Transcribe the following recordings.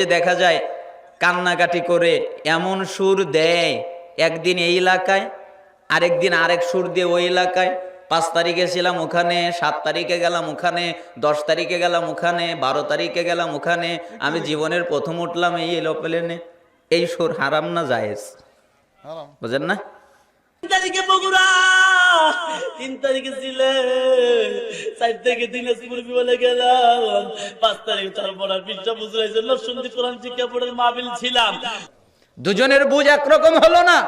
যে দেখা যায় কান্নাকাটি করে এমন সুর দেয় একদিন এই এলাকায় আরেকদিন আরেক সুর দিয়ে ওই এলাকায়। পাঁচ তারিখে ছিলাম ওখানে সাত তারিখে গেলাম ওখানে দশ তারিখে গেলাম ওখানে বারো তারিখে গেলাম ওখানে। আমি জীবনের প্রথম উঠলাম এই এলোপ্লেনে। এই সুর হারাম না জায়েজ? বুঝেন না? দুজনের বুঝ একরকম হলো না।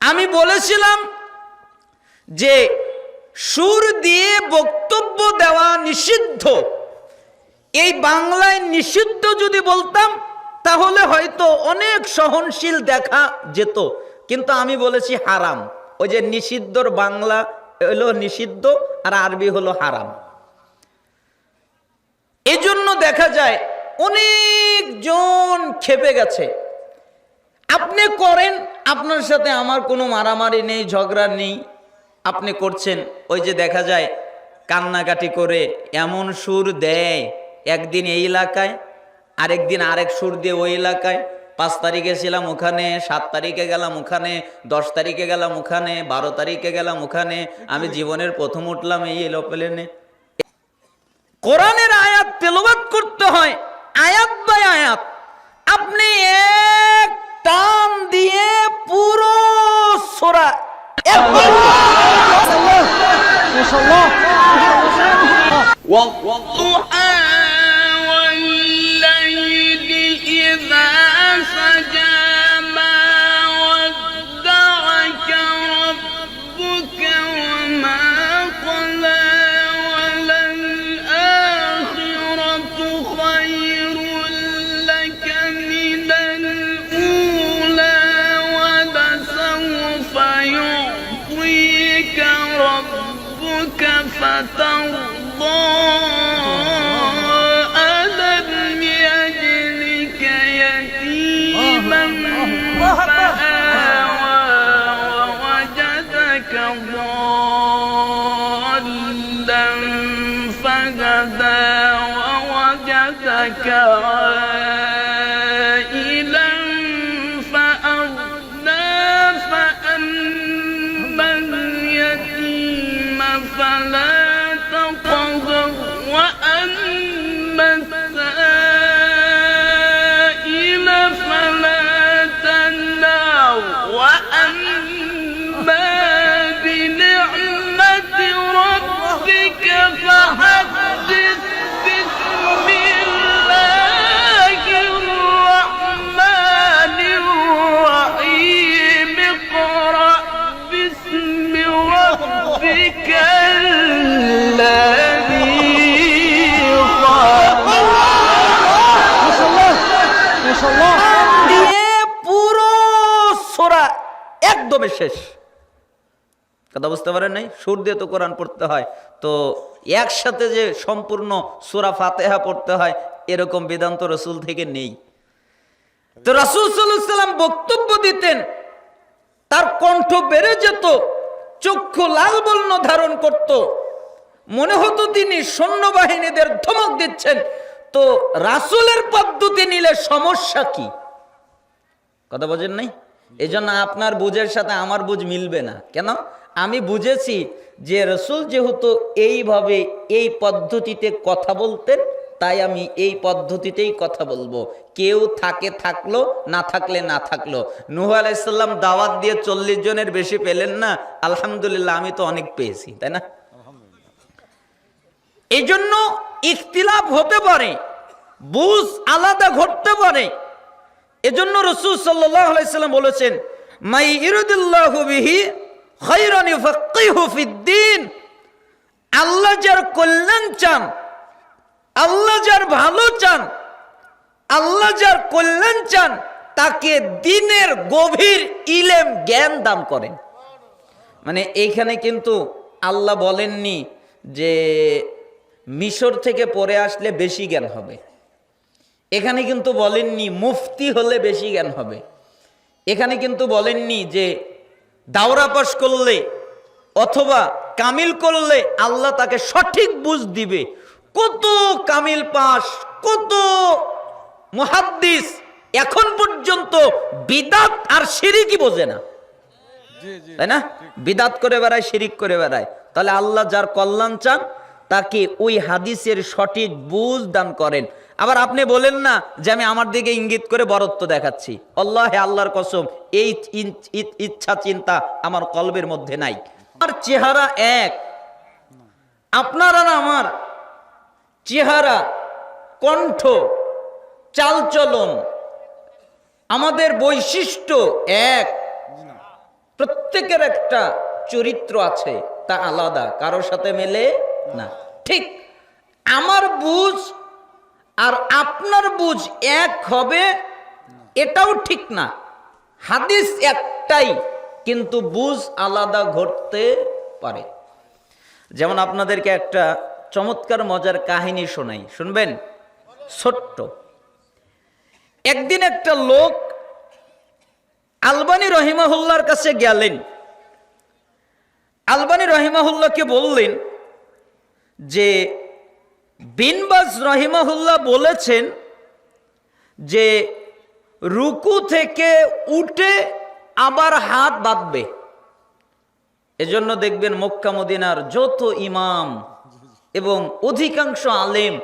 আমি বলেছিলাম যে সুর দিয়ে বক্তব্য দেওয়া নিষিদ্ধ। এই বাংলায় নিষিদ্ধ যদি বলতাম, তাহলে হয়তো অনেক সহনশীল দেখা যেত। কিন্তু আমি বলেছি হারাম। ওই যে নিষিদ্ধর বাংলা হলো নিষিদ্ধ আর আরবি হলো হারাম। এজন্য দেখা যায় অনেকজন খেপে গেছে। আপনি করেন, আপনার সাথে আমার কোনো মারামারি নেই, ঝগড়া নেই। আপনি করছেন, ওই যে দেখা যায় কান্নাকাটি করে এমন সুর দেয়, একদিন এই এলাকায়, আরেকদিন আরেক সুর দিয়ে ওই এলাকায়। পাঁচ তারিখে ছিলাম ওখানে সাত তারিখে গেলাম ওখানে দশ তারিখে গেলাম ওখানে বারো তারিখে গেলাম ওখানে আমি জীবনের প্রথম উঠলাম এই এলোপ্লেনে কোরআনের আয়াত তেলাওয়াত করতে হয় আয়াত বাই আয়াত আপনি এক টান দিয়ে পুরো সোরা والضحى একদমে শেষ। কথা বুঝতে পারেন নাই? সুর দিয়ে তো কোরআন পড়তে হয়। তো একসাথে যে সম্পূর্ণ সুরা ফাতেহা পড়তে হয়, এরকম বেদান্ত রসুল থেকে নেই। তো রসুল সাল্লাম বক্তব্য দিতেন, তার কণ্ঠ বেড়ে যেত, চক্ষু লাল বর্ণ ধারণ করত। মনে হতো তিনি সৈন্যবাহিনীদের ধমক দিচ্ছেন। তো রাসুলের পদ্ধতি নিলে সমস্যা কি? কথা বোঝেন নাই? এই জন্য আপনার বুঝের সাথে আমার বুঝ মিলবে না। কেন? আমি বুঝেছি যে রসুল যেহেতু এইভাবে এই পদ্ধতিতে কথা বলতেন, তাই আমি এই পদ্ধতিতেই কথা বলব। কেউ থাকে থাকল, না থাকলে না থাকল। নুহ আলাইসাল্লাম দাওয়াত দিয়ে চল্লিশ জনের বেশি পেলেন না, আলহামদুলিল্লাহ আমি তো অনেক পেয়েছি, তাই না? এই জন্য ইখতিলাফ হতে পারে, বুঝ আলাদা ঘটতে পারে এজন্য রসুল সাল্লাম বলেছেন, মাই ইরুদুল্লাহ বিহি খৈরান ইউফাক্কিহু ফিদ্দিন আল্লাহ যার কল্যাণ চান, আল্লাহ যার ভালো চান, আল্লাহ যার কল্যাণ চান, তাকে দিনের গভীর ইলেম, জ্ঞান দান করেন। মানে এইখানে কিন্তু আল্লাহ বলেননি যে মিশর থেকে পরে আসলে বেশি জ্ঞান হবে। এখানে কিন্তু বলেননি মুফতি হলে বেশি জ্ঞান হবে। এখানে কিন্তু বলেননি যে দাওরা পাশ করলে অথবা কামিল করলে আল্লাহ তাকে সঠিক বুঝ দিবে। কত কামিল পাস কত মুহাদ্দিস এখন পর্যন্ত বিদাত আর শিরিকই বোঝে না। তাই না? বিদাত করে বেড়ায় শিরিক করে বেড়ায়। তাহলে আল্লাহ যার কল্যাণ চান তাকে ওই হাদিসের সঠিক বুঝ দান করেন। আবার আপনি বলেন না যে আমি আমার দিকে ইঙ্গিত করে বরত্ব দেখাচ্ছি। আল্লাহ আল্লাহর কসম, এই ইচ্ছা চিন্তা আমার কলবের মধ্যে নাই। আমার চেহারা এক। আপনার আর আমার চেহারা, কণ্ঠ, চালচলন, আমাদের বৈশিষ্ট্য এক। প্রত্যেকের একটা চরিত্র আছে, তা আলাদা, কারোর সাথে মেলে না। ঠিক আমার বুঝ আর আপনার বুঝ এক হবে, এটাও ঠিক না। হাদিস একটাই, কিন্তু বুঝ আলাদা ঘটতে পারে। যেমন আপনাদেরকে একটা চমৎকার মজার কাহিনী শোনাই, শুনবেন? ছোট্ট। একদিন একটা লোক আলবানি রহিমাহুল্লার কাছে গেলেন। আলবানি রহিমাহুল্লাহকে বললেন যে বিনবাজ রহিমাহুল্লাহ বলেছেন যে রুকু থেকে উঠে আবার হাত বাঁধবে। এজন্য দেখবেন মক্কা মদিনার যত ইমাম এবং অধিকাংশ আলেম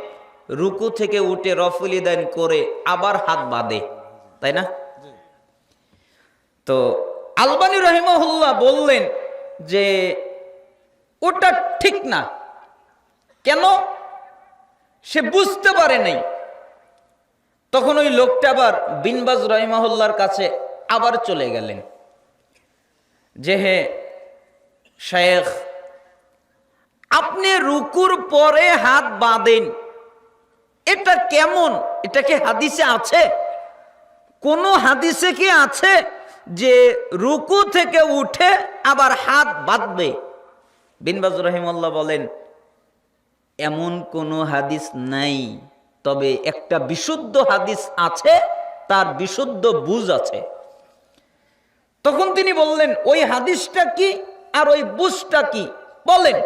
রুকু থেকে উঠে রফুলিদান করে আবার হাত বাঁধে, তাই না? তো আলবানী রহিমহুল্লাহ বললেন যে ওটা ঠিক না। কেন? সে বুঝতে পারে নাই। তখন ওই লোকটা আবার বিনবাজ রহিমাহুল্লার কাছে আবার চলে গেলেন। যে হে শেখ আপনি রুকুর পরে হাত বাঁধেন। এটা কেমন? এটা কি হাদিসে আছে? কোন হাদিসে কি আছে যে রুকু থেকে উঠে আবার হাত বাঁধবে? বিনবাজ রহিমাল্লাহ বলেন এমন কোনো হাদিস নাই, তবে একটা বিশুদ্ধ হাদিস আছে, তার বিশুদ্ধ বুঝ আছে। তখন তিনি বললেন, ওই হাদিসটা কি আর ওই বুঝটা কি? বলেন।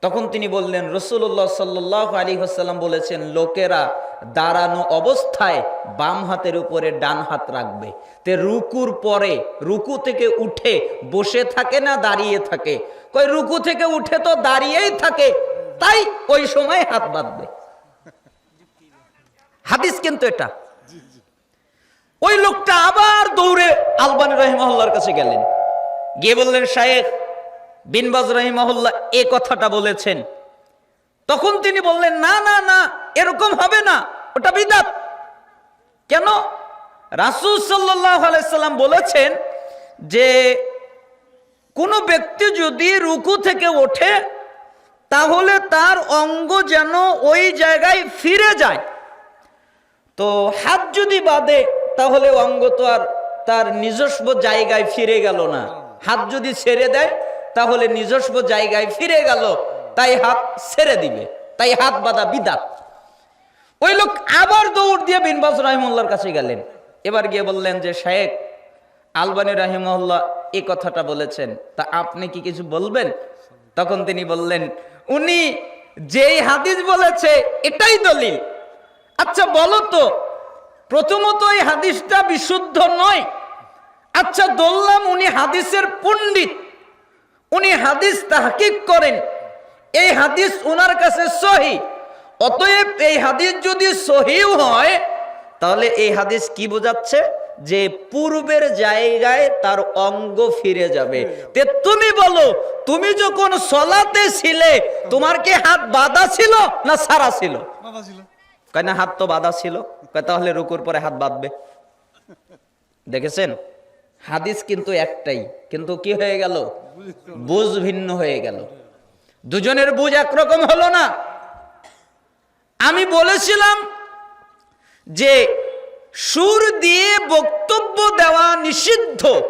তখন তিনি বললেন রসুল্লাহ সাল্লাহ আলী হাসাল্লাম বলেছেন, লোকেরা দাঁড়ানো অবস্থায় বাম হাতের উপরে ডান হাত রাখবে। তে রুকুর পরে রুকু থেকে উঠে বসে থাকে না দাঁড়িয়ে থাকে? কই রুকু থেকে উঠে তো দাঁড়িয়েই থাকে তাই ওই সময় হাত বাঁধবে। হাদিস কিন্তু এটা। ওই লোকটা আবার দৌড়ে আলবানী রহিমহল্লার কাছে গেলেন। গিয়ে বললেন, শায়েখ বিনবাজ রহিমহল্লা এ কথাটা বলেছেন। তখন তিনি বললেন, না না না, এরকম হবে না, ওটা বিদাত। কেন? রাসুল আলাইসাল্লাম বলেছেন যে, কোনো ব্যক্তি যদি রুকু থেকে ওঠে তাহলে তার অঙ্গ যেন ওই জায়গায় ফিরে যায়। তো হাত যদি বাঁধে, তাহলে অঙ্গ তো আর তার নিজস্ব জায়গায় ফিরে গেল না। হাত যদি ছেড়ে দেয়, তাহলে নিজস্ব জায়গায় ফিরে গেল। তাই হাত ছেড়ে দিবে। তাই হাত বাঁধা বিদাত। ওই লোক আবার দৌড় দিয়ে বিনবাস রাহিমুল্লার কাছে গেলেন। এবার গিয়ে বললেন যে, শেখ, আলবানী রাহিমুল্লাহ এই কথাটা বলেছেন। তা আপনি কি কিছু বলবেন? তখন তিনি বললেন, উনি যেই হাদিস বলেছে, এটাই দলিল। আচ্ছা বলো তো, প্রথমত এই হাদিসটা বিশুদ্ধ নয়। আচ্ছা দললাম উনি হাদিসের পণ্ডিত। উনি হাদিস তাহকিক করেন। এই হাদিস ওনার কাছে সহি। অতএব এই হাদিস যদি সহিও হয়, তাহলে এই হাদিস কি বোঝাচ্ছে? যে পূর্বের জায়গায় তার অঙ্গ ফিরে যাবে। তে তুমি বলো তুমি যখন সলাতে ছিলে তোমার কি হাত বাঁধা ছিল না সারা ছিল? কয় না হাত তো বাঁধা ছিল। কয় তাহলে রুকুর পরে হাত বাঁধবে। দেখেছেন? হাদিস কিন্তু একটাই কিন্তু কি হয়ে গেল? বুঝ ভিন্ন হয়ে গেল। দুজনের বুঝ একরকম হলো না। আমি বলেছিলাম যে সুর দিয়ে বক্তব্য দেওয়া নিষিদ্ধ।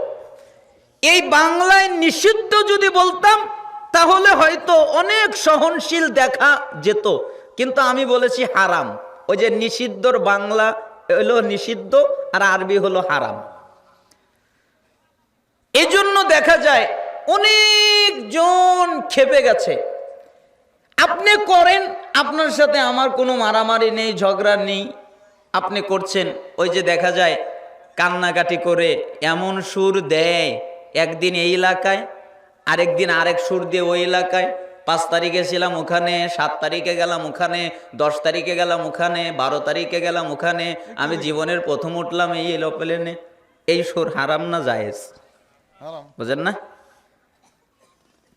এই বাংলায় নিষিদ্ধ যদি বলতাম, তাহলে হয়তো অনেক সহনশীল দেখা যেত। কিন্তু আমি বলেছি হারাম। ওই যে নিষিদ্ধর বাংলা হলো নিষিদ্ধ, আর আরবি হলো হারাম। এজন্য দেখা যায় অনেকজন খেপে গেছে। আপনি করেন, আপনার সাথে আমার কোনো মারামারি নেই, ঝগড়া নেই। আপনি করছেন ওই যে দেখা যায় কান্নাকাটি করে এমন সুর দেয় একদিন এই এলাকায় আরেকদিন আরেক সুর দিয়ে ওই এলাকায়। পাঁচ তারিখে ছিলাম ওখানে সাত তারিখে গেলাম ওখানে দশ তারিখে গেলাম ওখানে বারো তারিখে গেলাম ওখানে। আমি জীবনের প্রথম উঠলাম এই এলো প্লেনে এই সুর হারাম না জায়েজ? বুঝেন না?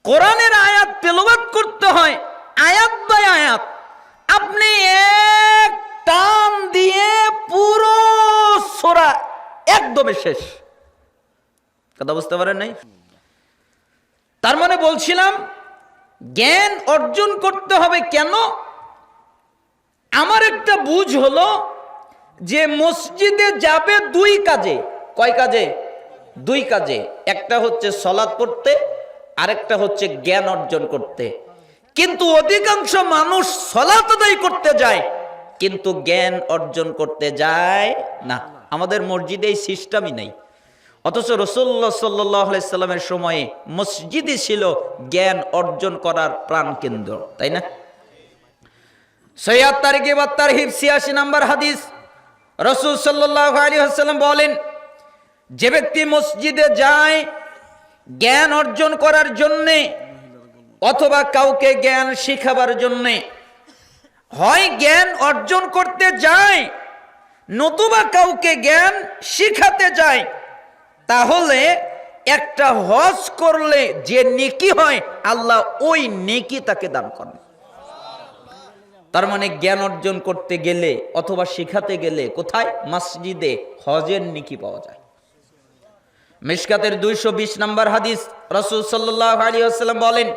কোরআনের আয়াত তেলাওয়াত করতে হয় আয়াত বাই আয়াত। আপনি টান দিয়ে পুরো সোরা একদমে শেষ। কথা বুঝতে পারেন নাই? তার মানে বলছিলাম, জ্ঞান অর্জন করতে হবে কেন? আমার একটা বুঝ হলো যে মসজিদে যাবে দুই কাজে। কয় কাজে? দুই কাজে। একটা হচ্ছে সলাদ পড়তে, আরেকটা হচ্ছে জ্ঞান অর্জন করতে। কিন্তু অধিকাংশ মানুষ সলাত আদায় করতে যায়। কিন্তু জ্ঞান অর্জন করতে যায় না। আমাদের মসজিদে এই সিস্টেমই নেই। অথচ রসুল্লাহ সাল্লামের সময়ে মসজিদই ছিল জ্ঞান অর্জন করার প্রাণ কেন্দ্র, তাই না? সৈয়াদ তারিখে বা তার হিপ ছিয়াশি নাম্বার হাদিস। রসুল সাল্লাহ আলী বলেন, যে ব্যক্তি মসজিদে যায়, জ্ঞান অর্জন করার জন্যে অথবা কাউকে জ্ঞান শিখাবার জন্যে হয় জ্ঞান অর্জন করতে যায় নতুবা কাউকে জ্ঞান শিখাতে যায় তাহলে একটা হজ করলে যে নেকি হয়, আল্লাহ ওই নেকি তাকে দান করেন তার মানে জ্ঞান অর্জন করতে গেলে অথবা শিখাতে গেলে কোথায়? মসজিদে হজের নিকি পাওয়া যায়। মিশকাতের দুইশো বিশ নম্বর হাদিস রসুল সাল্লাহ আলী আসসালাম বলেন,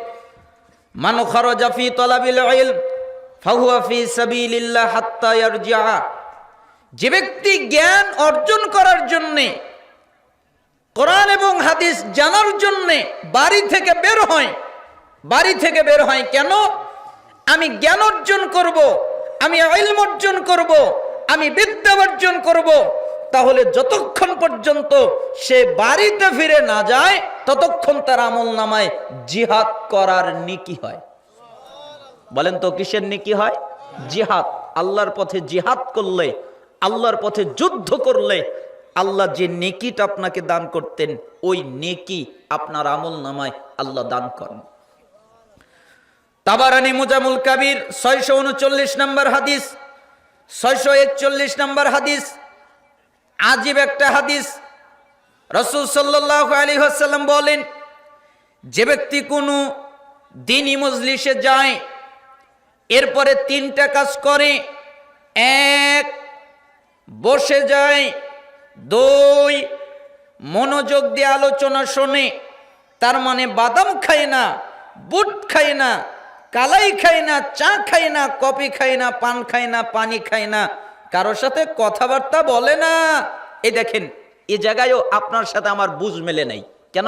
মানু যে ব্যক্তি জ্ঞান অর্জন করার জন্যে, কোরআন এবং হাদিস জানার জন্যে বাড়ি থেকে বের হয়, বাড়ি থেকে বের হয় কেন? আমি জ্ঞান অর্জন করব, আমি ইলম অর্জন করব, আমি বিদ্যা অর্জন করব, তাহলে যতক্ষণ পর্যন্ত সে বাড়িতে ফিরে না যায়, ততক্ষণ তার আমল নামায় জিহাদ করার নিকি হয়। বলেন তো কিসের নেকি হয়? জিহাদ। আল্লাহর পথে জিহাদ করলে, আল্লাহর পথে যুদ্ধ করলে, আল্লাহ যে নেকিটা আপনাকে দান করতেন, ওই নেকি আপনার আমল নামায় আল্লাহ দান করেন। তাবারানি মুজামুল কাবির, ছয়শো উনচল্লিশ নম্বর হাদিস, ছয়শো একচল্লিশ নম্বর হাদিস, আজীব একটা হাদিস। রসুল সাল্লাহ আলী হাসাল্লাম বলেন, যে ব্যক্তি কোনো দিনই মজলিসে যায় এরপরে তিনটা কাজ করে। এক, বসে যায়। দুই, মনোযোগ দিয়ে আলোচনা শোনে। তার মানে বাদাম খায় না, বুট খায় না, কালাই খায় না, চা খায় না, কফি খায় না, পান খায় না, পানি খায় না। কারোর সাথে কথাবার্তা বলে না। এই দেখেন, এ জায়গায়ও আপনার সাথে আমার বুঝ মেলে নাই। কেন?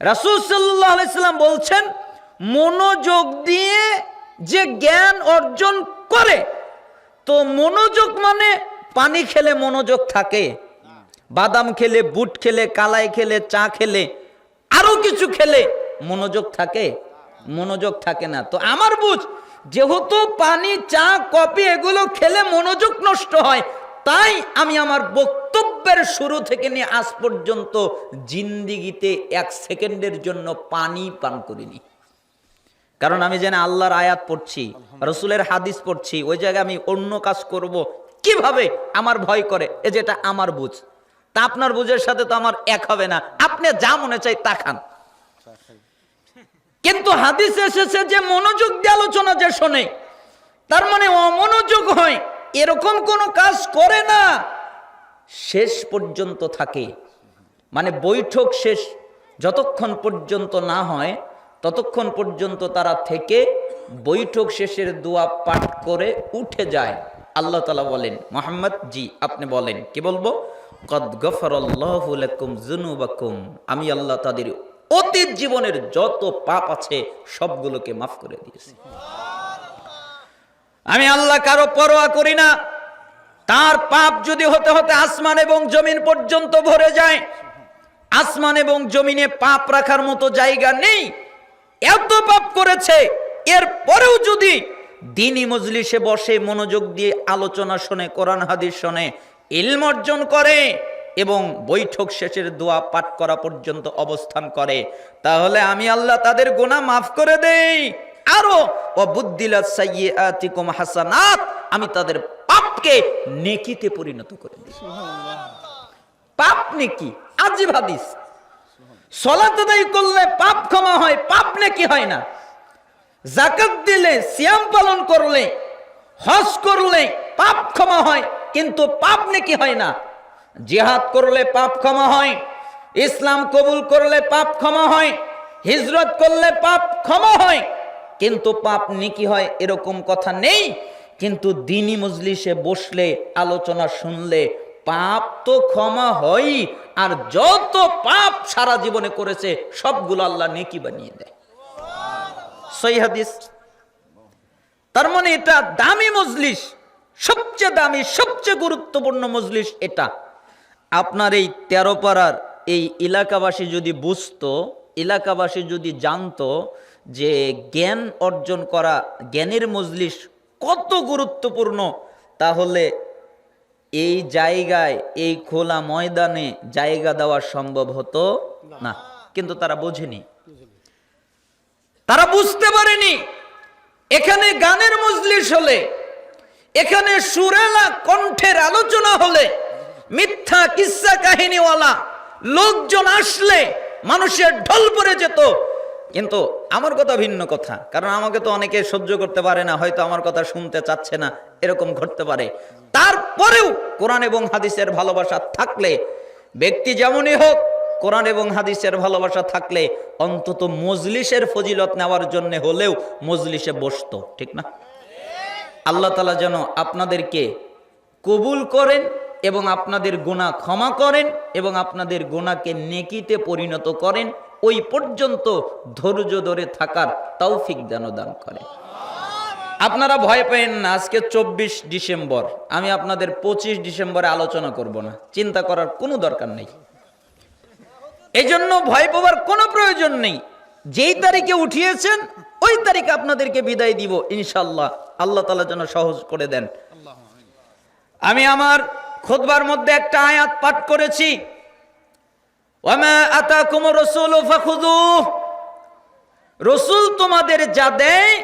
রাসুল সাল্লাহ আলাইসাল্লাম বলছেন, মনোযোগ দিয়ে যে জ্ঞান অর্জন করে, তো মনোযোগ মানে পানি খেলে মনোযোগ থাকে, বাদাম খেলে বুট খেলে, কালাই খেলে, চা খেলে, আরও কিছু খেলে মনোযোগ থাকে মনোযোগ থাকে না। তো আমার বুঝ, যেহেতু পানি, চা, কফি এগুলো খেলে মনোযোগ নষ্ট হয়, তাই আমি আমার বক্তব্যের শুরু থেকে নিয়ে আজ পর্যন্ত জিন্দিগিতে এক সেকেন্ডের জন্য পানি পান করিনি। কারণ আমি যেন আল্লাহর আয়াত পড়ছি, রসুলের হাদিস পড়ছি, ওই জায়গায় আমি অন্য কাজ করব। কীভাবে? আমার ভয় করে, এ যেটা আমার বুঝ। তা আপনার বুঝের সাথে তো আমার এক হবে না। আপনি যা মনে চাই তা খান। কিন্তু হাদিস এসেছে যে মনোযোগ দিয়ে আলোচনা যে শোনে, তার মানে অমনোযোগ হয়, এরকম কোনো কাজ করে না। শেষ পর্যন্ত থাকে। মানে বৈঠক শেষ যতক্ষণ পর্যন্ত না হয় ততক্ষণ পর্যন্ত তারা থেকে বৈঠক শেষের দোয়া পাঠ করে উঠে যায়। আল্লাহ তালা বলেন, মোহাম্মদ, জি, আপনি বলেন, কি বলব? কদ গফরুম জুনুবাকুম আমি আল্লাহ তাদের অতীত জীবনের যত পাপ আছে সবগুলোকে মাফ করে দিয়েছি। আমি আল্লাহ কারও পরোয়া করি না। তার পাপ যদি হতে হতে আসমান এবং জমিন পর্যন্ত ভরে যায়, আসমান এবং জমিনে পাপ রাখার মতো জায়গা নেই। এত পাপ করেছে। এর পরেও যদি দিনী মজলিসে বসে মনোযোগ দিয়ে আলোচনা শোনে কোরআন হাদিস শোনে ইলম অর্জন করে এবং বৈঠক শেষের দোয়া পাঠ করা পর্যন্ত অবস্থান করে তাহলে আমি আল্লাহ তাদের গুনাহ মাফ করে দেই। আরও অবুদ্দিলাত সাইয়্যাতিকুম হাসানাত আমি তাদের পাপকে নেকিতে পরিণত করে দিই। পাপ নেকি? আজিব হাদিস। সলাত আদায় করলে পাপ ক্ষমা হয়, পাপ নেকি হয় না। জাকাত দিলে, সিয়াম পালন করলে, হজ করলে পাপ ক্ষমা হয়, কিন্তু পাপ নেকি হয় না। জিহাদ করলে পাপ ক্ষমা হয়, ইসলাম কবুল করলে পাপ ক্ষমা হয়, হিজরত করলে পাপ ক্ষমা হয়, কিন্তু পাপ নেকি হয় এরকম কথা নেই, কিন্তু দিনী মজলিসে বসলে, আলোচনা শুনলে পাপ তো ক্ষমা হয় আর যত পাপ সারা জীবনে করেছে, সবগুলো আল্লাহ নেকি বানিয়ে দেয়। তার মানে এটা দামি মজলিস, সবচেয়ে দামি, সবচেয়ে গুরুত্বপূর্ণ মজলিস এটা। আপনার এই তেরো পাড়ার এই এলাকাবাসী যদি বুঝতো, এলাকাবাসী যদি জানতো যে জ্ঞান অর্জন করা, জ্ঞানের মজলিস কত গুরুত্বপূর্ণ, তাহলে এই জায়গায়, এই খোলা ময়দানে জায়গা দেওয়া সম্ভব হতো না। কিন্তু তারা বোঝেনি। তারা বুঝতে পারেনি। এখানে গানের মজলিস হলে, এখানে সুরেলা কণ্ঠের আলোচনা হলে, মিথ্যা কিসা কাহিনীওয়ালা লোকজন আসলে মানুষের ঢল পড়ে যেত। কিন্তু আমার কথা ভিন্ন কথা। কারণ আমাকে তো অনেকে সহ্য করতে পারে না, হয়তো আমার কথা শুনতে চাচ্ছে না, এরকম ঘটতে পারে। তারপরেও কোরআন এবং হাদিসের ভালোবাসা থাকলে, ব্যক্তি যেমনই হোক, কোরআন এবং হাদিসের ভালোবাসা থাকলে অন্তত মজলিসের ফজিলত নেওয়ার জন্য হলেও মজলিসে বসতো, ঠিক না? আল্লাহ তালা যেন আপনাদেরকে কবুল করেন এবং আপনাদের গোনা ক্ষমা করেন এবং আপনাদের গোনাকে নেকিতে পরিণত করেন। ওই পর্যন্ত ধৈর্য ধরে থাকার তৌফিক যেন দান করে। আপনারা ভয় পেন না, আজকে চব্বিশ ডিসেম্বর। আমি আপনাদের পঁচিশ ডিসেম্বরে আলোচনা করব না, চিন্তা করার কোনো দরকার নেই। এই জন্য ভয় পাওয়ার কোনো প্রয়োজন নেই। যেই তারিখে উঠিয়েছেন, ওই তারিখে আপনাদেরকে বিদায় দিব ইনশাল্লাহ আল্লাহ তালা যেন সহজ করে দেন। আমি আমার খোদবার মধ্যে একটা আয়াত পাঠ করেছি। রসুল তোমাদের যা দেয়,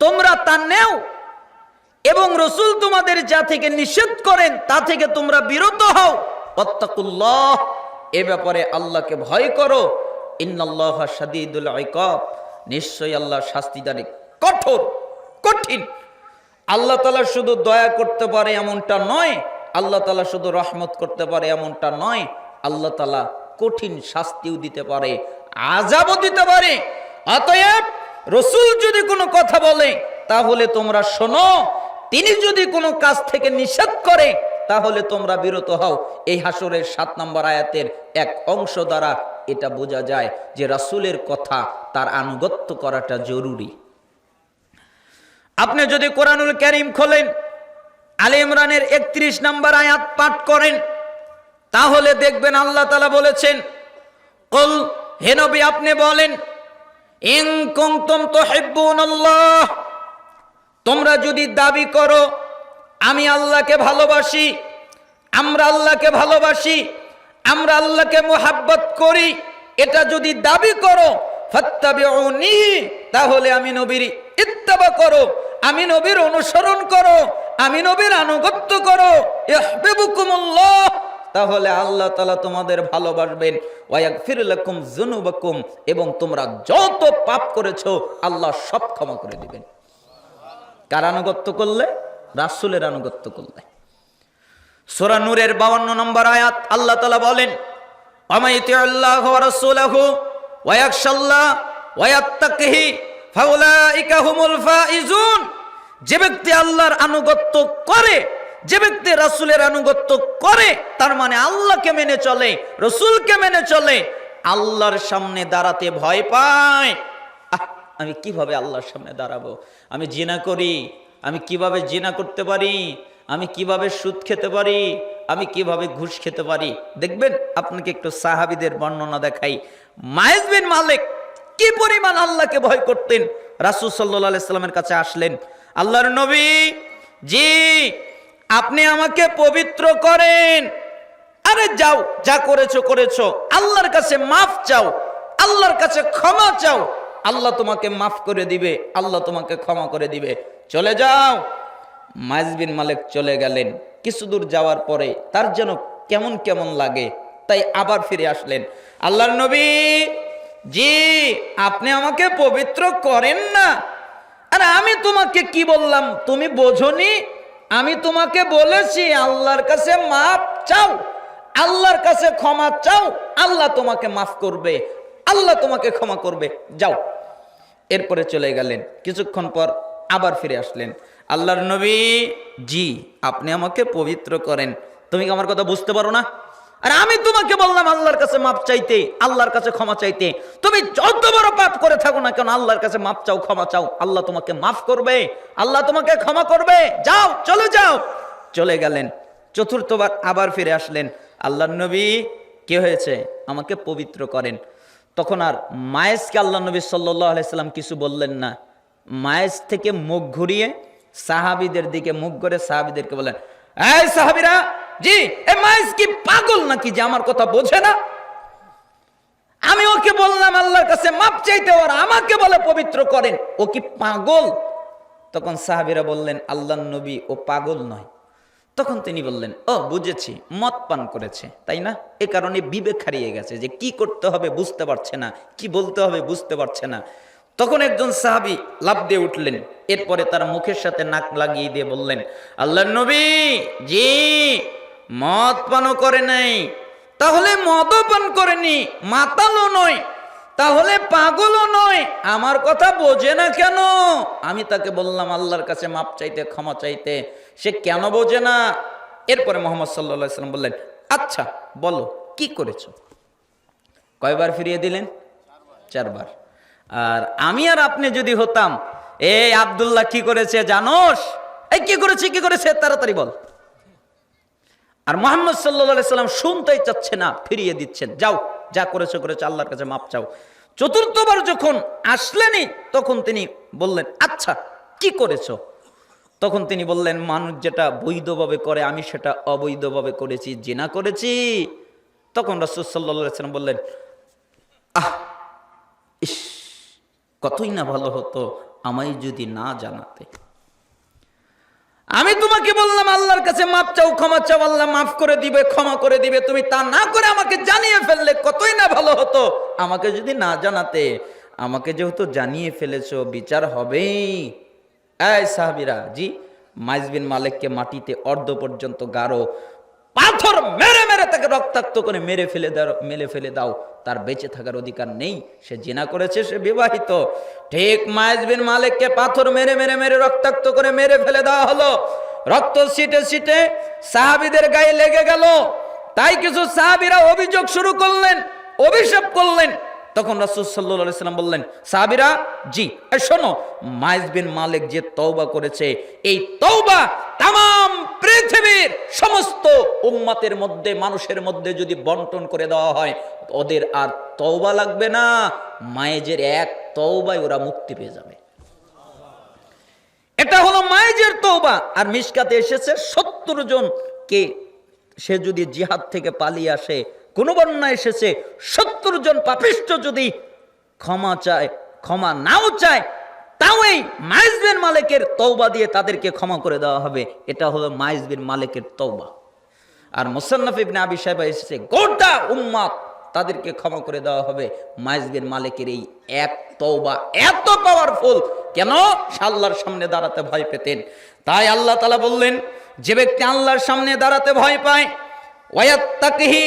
তোমরা তা নেও। এবং রসুল তোমাদের যা থেকে নিষেধ করেন, তা থেকে তোমরা বিরত হও। অত্তাকুল্লাহ এ ব্যাপারে আল্লাহকে ভয় করো। ইন্নাল্লাহ সাদিদুল ইকাব, নিশ্চয়ই আল্লাহ শাস্তিদানে কঠোর, কঠিন। আল্লাহ তালা শুধু দয়া করতে পারে এমনটা নয়, আল্লাহ তালা শুধু রহমত করতে পারে এমনটা নয়। আল্লাহ তালা কঠিন শাস্তিও দিতে পারে আজাবও দিতে পারে। অতএব রসুল যদি কোনো কথা বলে, তাহলে তোমরা শোনো, তিনি যদি কোনো কাজ থেকে নিষেধ করে, তাহলে তোমরা বিরত হও। এই হাসরের সাত নম্বর আয়াতের এক অংশ দ্বারা এটা বোঝা যায় যে রাসূলের কথা তার আনুগত্য করাটা জরুরি। আপনি যদি কোরআনুল করিম খোলেন, আলে ইমরানের একত্রিশ নম্বর আয়াত পাঠ করেন তাহলে দেখবেন আল্লাহ তালা বলেছেন, কল, হে নবী, আপনি বলেন, ইন কুনতুম তুহিব্বুনাল্লাহ, তোমরা যদি দাবি করো, আমি আল্লাহকে ভালোবাসি, আমরা আল্লাহকে ভালোবাসি, আমরা আল্লাহকে মোহাব্বত করি, এটা যদি দাবি করো তাহলে আমি নবীর ইত্তাবা করো, আমি নবীর অনুসরণ করো, আমি নবীর আনুগত্য করো, ইহবিবুকুমুল্লাহ তাহলে আল্লাহ তালা তোমাদের ভালোবাসবেন। ওয়াগফির লাকুম যুনুবাকুম এবং তোমরা যত পাপ করেছ, আল্লাহ সব ক্ষমা করে দিবেন। কার আনুগত্য করলে? রাসূলের আনুগত্য করলে। সূরা নূরের 52 নম্বর আয়াত, আল্লাহ তালা বলেন যে ব্যক্তি আল্লাহর আনুগত্য করে যে ব্যক্তি রাসূলের আনুগত্য করে, তার মানে আল্লাহকে মেনে চলে, রসুলকে মেনে চলে, আল্লাহর সামনে দাঁড়াতে ভয় পায়। আমি কীভাবে আল্লাহর সামনে দাঁড়াবো? আমি জিনা করি, আমি কীভাবে জিনা করতে পারি? আমি কীভাবে সুদ খেতে পারি? আমি কীভাবে ঘুষ খেতে পারি? দেখবেন, আপনাকে একটু সাহাবিদের বর্ণনা দেখাই। মায়েজ বিন মালিক কি পরিমাণ আল্লাহকে ভয় করতেন? রাসুল সাল্লাহ সাল্লামের কাছে আসলেন, আল্লাহর নবী, জি আপনি আমাকে পবিত্র করেন। আরে যাও, যা করেছ করেছ। আল্লাহর কাছে মাফ চাও, আল্লাহর কাছে ক্ষমা চাও। আল্লাহ তোমাকে মাফ করে দিবে, আল্লাহ তোমাকে ক্ষমা করে দিবে। চলে যাও। মাইজবিন মালিক চলে গেলেন। কিছু দূর যাওয়ার পরে তার যেন কেমন কেমন লাগে, তাই আবার ফিরে আসলেন। আল্লাহর নবী, জি, আপনি আমাকে পবিত্র করেন না। আরে আমি তোমাকে কি বললাম? তুমি বোঝনি? আমি তোমাকে বলেছি, আল্লাহর কাছে মাফ চাও, আল্লাহর কাছে ক্ষমা চাও, আল্লাহ তোমাকে মাফ করবে, আল্লাহ তোমাকে ক্ষমা করবে। যাও। এরপরে চলে গেলেন। কিছুক্ষণ পর আবার ফিরে আসলেন। আল্লাহর নবী, জি, আপনি আমাকে পবিত্র করেন। তুমি কি আমার কথা বুঝতে পারো না? আর আমি তোমাকে বললাম আল্লাহর কাছে মাপ চাইতে, আল্লাহর কাছে ক্ষমা চাইতে। তুমি যত বড় পাপ করে থাকো না কেন, আল্লাহর কাছে মাপ চাও, ক্ষমা চাও। আল্লাহ তোমাকে মাফ করবে, আল্লাহ তোমাকে ক্ষমা করবে। যাও, চলে যাও। চলে গেলেন, চতুর্থবার আবার ফিরে আসলেন। আল্লাহর নবী কি হয়েছে? আমাকে পবিত্র করেন। তখন আর মায়েসকে আল্লাহ নবী আলাইসাল্লাম কিছু বললেন না। মায়েস থেকে মুখ ঘুরিয়ে সাহাবিদের দিকে, মুখ করে সাহাবিদেরকে বলেন এই সাহাবিরা জি এ মায়েস কি পাগল নাকি যে আমার কথা বোঝে না? আমি ওকে বললাম, আল্লাহর কাছে মাপ চাইতে ওর আমাকে বলে পবিত্র করেন। ও কি পাগল? তখন সাহাবিরা বললেন আল্লাহ নবী ও পাগল নয়। তখন তিনি বললেন, ও বুঝেছি, মদ পান করেছে, তাই না? এ কারণে বিবেক হারিয়ে গেছে যে কি করতে হবে বুঝতে পারছে না, কি বলতে হবে বুঝতে পারছে না। তখন একজন সাহাবি লাভ দিয়ে উঠলেন, এরপরে তার মুখের সাথে নাক লাগিয়ে দিয়ে বললেন আল্লাহ নবী, জি মদ পানও করে নাই। তাহলে মদও পান করেনি, মাতালও নয়। তাহলে পাগলও নয়। আমার কথা বোঝে না কেন? আমি তাকে বললাম, আল্লাহর কাছে মাপ চাইতে, ক্ষমা চাইতে। সে কেন বোঝে না? এরপরে মোহাম্মদ সাল্লা সাল্লাম বললেন আচ্ছা বলো, কি করেছ? কয়বার ফিরিয়ে দিলেন? চারবার। আর আমি আর আপনি যদি হতাম, এই আব্দুল্লাহ কি করেছে জানোস? এই কি করেছে কি করেছে? তাড়াতাড়ি বল। আর মোহাম্মদ সাল্লা সাল্লাম শুনতেই চাচ্ছে না, ফিরিয়ে দিচ্ছেন। যাও, যা করেছ করেছ, আল্লাহর কাছে মাপ চাও। চতুর্থবার যখন আসলেনই, তখন তিনি বললেন আচ্ছা কি করেছ? তখন তিনি বললেন, মানুষ যেটা বৈধভাবে করে, আমি সেটা অবৈধভাবে করেছি, জেনা করেছি। তখন রসুল সাল্লা সাল্লাম বললেন, আহ, ইস, কতই না ভালো হতো আমায় যদি না জানাতে। আমি তোমাকে বললাম, আল্লাহর কাছে মাপ চাও, ক্ষমা চাও, আল্লাহ মাফ করে দিবে, ক্ষমা করে দিবে। তুমি তা না করে আমাকে জানিয়ে ফেললে কতই না ভালো হতো? আমাকে যদি না জানাতে, আমাকে যেহেতু জানিয়ে ফেলেছো, বিচার হবেই। এই সাহাবিরা, জি মাইজবিন মালিককে মাটিতে অর্ধ পর্যন্ত গাঢ় পাথর মেরে মেরে তাকে রক্তাক্ত করে মেরে ফেলে দাও মেরে ফেলে দাও। তার বেঁচে থাকার অধিকার নেই। সে জেনা করেছে, সে বিবাহিত। ঠিক মাইজবিন মালিককে পাথর মেরে মেরে মেরে রক্তাক্ত করে মেরে ফেলে দেওয়া হলো। রক্ত সিটে সিটে সাহাবিদের গায়ে লেগে গেল। তাই কিছু সাহাবিরা অভিযোগ শুরু করলেন, অভিশাপ করলেন। তখন রাসুল সাল্লাহ সাল্লাম বললেন, সাহাবিরা, জি শোনো মাইজ মালিক যে তওবা করেছে, এই তওবা তাম পৃথিবীর সমস্ত উম্মাতের মধ্যে, মানুষের মধ্যে যদি বন্টন করে দেওয়া হয়, ওদের আর তওবা লাগবে না। মায়েজের এক তওবায় ওরা মুক্তি পেয়ে যাবে। এটা হলো মায়েজের তওবা। আর মিশকাতে এসেছে সত্তর জন কে সে যদি জিহাদ থেকে পালিয়ে আসে, কোন বন্যা এসেছে, সত্তর জন পাপিষ্ট যদি ক্ষমা চায়, ক্ষমা নাও চায় তাও এই মাইজবেন মালিকের তৌবা দিয়ে তাদেরকে ক্ষমা করে দেওয়া হবে। এটা হলো মাইজবিন মালিকের তৌবা আর মুসান্নফ ইবনে আবি সাহেব এসেছে, গোটা উম্মাত তাদেরকে ক্ষমা করে দেওয়া হবে। মাইজবিন মালিকের এই এক তৌবা এত পাওয়ারফুল কেন? আল্লাহর সামনে দাঁড়াতে ভয় পেতেন। তাই আল্লাহ তালা বললেন, যে ব্যক্তি আল্লাহর সামনে দাঁড়াতে ভয় পায়, ওয়াত্তাকিহি,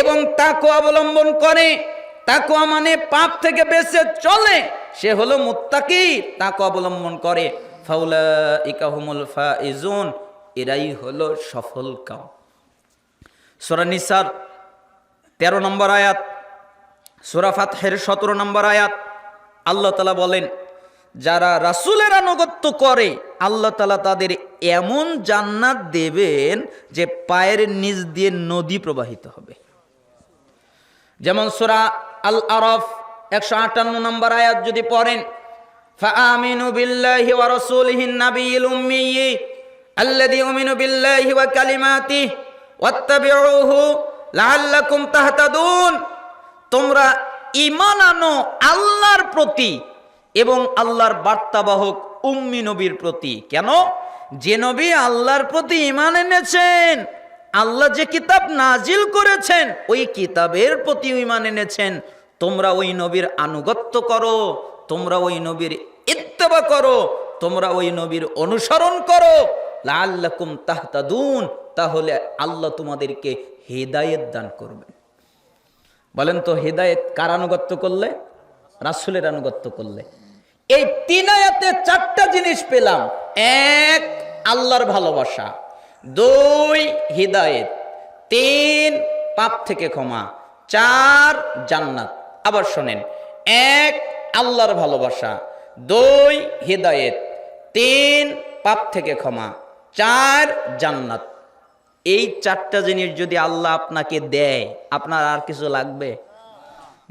এবং তাকে অবলম্বন করে তাকুয়া মানে পাপ থেকে বেঁচে চলে সে হলো মুত্তাকি, তাকে অবলম্বন করে। ফাউলা ইকাহুমুল ফাইজুন, এরাই হলো সফল কাম। সোরা নিসার তেরো নম্বর আয়াত, সোরা ফাতহের সতেরো নম্বর আয়াত, আল্লাহ তালা বলেন, যারা রাসুলের আনুগত্য করে, আল্লাহ তালা তাদের এমন জান্নাত দেবেন যে পায়ের নিচ দিয়ে নদী প্রবাহিত হবে। যেমন সোরা আল আরফ একশো আটান্ন নম্বর আয়াত যদি পড়েন فآمنوا بالله ورسوله النبي الأمي الذي يؤمن بالله وكلماته واتبعوه لعلكم تهتدون তোমরা ঈমান আনো আল্লাহর প্রতি এবং আল্লাহর বার্তাবাহক উম্মি নবীর প্রতি কেন যে নবী আল্লাহর প্রতি ঈমান এনেছেন আল্লাহ যে কিতাব নাজিল করেছেন ওই কিতাবের প্রতি ঈমান এনেছেন তোমরা ওই নবীর আনুগত্য করো, তোমরা ওই নবীর ইত্তেবা করো, তোমরা ওই নবীর অনুসরণ করো। লাল্লাকুম তাহতাদুন, তাহলে আল্লাহ তোমাদেরকে হেদায়েত দান করবেন বলেন তো, হেদায়েত কার আনুগত্য করলে? রাসুলের আনুগত্য করলে। এই তিন আয়াতে চারটা জিনিস পেলাম। এক, আল্লাহর ভালোবাসা। দুই, হৃদায়েত। তিন, পাপ থেকে ক্ষমা। চার, জান্নাত। আবার শোনেন, এক, আল্লাহর ভালোবাসা, দুই হৃদায়েত তিন, পাপ থেকে ক্ষমা, চার, জান্নাত। এই চারটা জিনিস যদি আল্লাহ আপনাকে দেয়, আপনার আর কিছু লাগবে?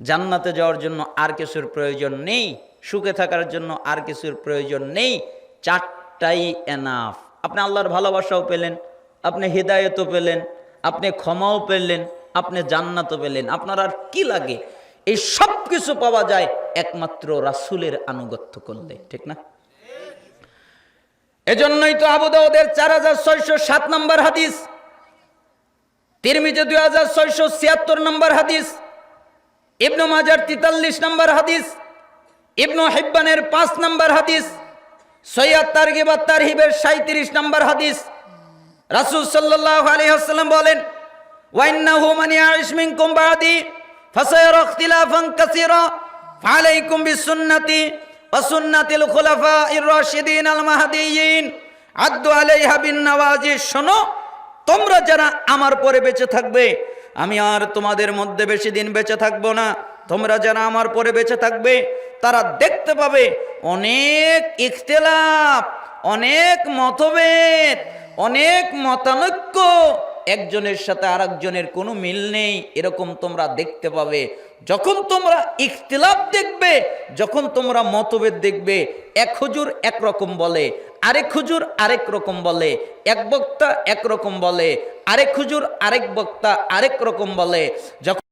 জান্নাতে যাওয়ার জন্য আর কিছুর প্রয়োজন নেই, সুখে থাকার জন্য আর কিছুর প্রয়োজন নেই, চারটাই এনাফ আপনি আল্লাহর ভালোবাসাও পেলেন, আপনি হৃদায়তও পেলেন, আপনি ক্ষমাও পেলেন, আপনি জান্নাতও পেলেন, আপনার আর কি লাগে? এই সব কিছু পাওয়া যায় একমাত্র রাসুলের আনুগত্য করলে, ঠিক না? এজন্যই তো আবুদাউদের চার হাজার ছয়শো সাত নম্বর হাদিস, তিরমিজে দুই হাজার ছয়শো ছিয়াত্তর নম্বর হাদিস, ইবনু মাজার তিতাল্লিশ নম্বর হাদিস, ইবনু হিব্বানের পাঁচ নম্বর হাদিস, সৈয়দ তারগিব তারহিবের সাঁত্রিশ নম্বর হাদিস। রাসূল সাল্লাল্লাহু আলাইহি ওয়াসাল্লাম বলেন ওয়াইন্নাহু মান ইয়াইশ মিনকুম কাসীরা। ফালাইকুম বিসুন্নতি ওয়া সুন্নাতিল খুলাফাইর রাশিদিন আল মাহদিয়িন আদ্দু আলাইহা বিন নওয়াজিজ শোনো, তোমরা যারা আমার পরে বেঁচে থাকবে, আমি আর তোমাদের মধ্যে বেশি দিন বেঁচে থাকব না। তোমরা যারা আমার পরে বেঁচে থাকবে, তারা দেখতে পাবে অনেক ইখতিলাফ, অনেক মতভেদ, অনেক মতানৈক্য একজনের সাথে আরেকজনের কোনো মিল নেই, এরকম তোমরা দেখতে পাবে। যখন তোমরা ইখতিলাফ দেখবে, যখন তোমরা মতভেদ দেখবে, এক হুজুর একরকম বলে, আরেক হুজুর আরেক রকম বলে, এক বক্তা একরকম বলে, আরেক হুজুর আরেক বক্তা আরেক রকম বলে। যখন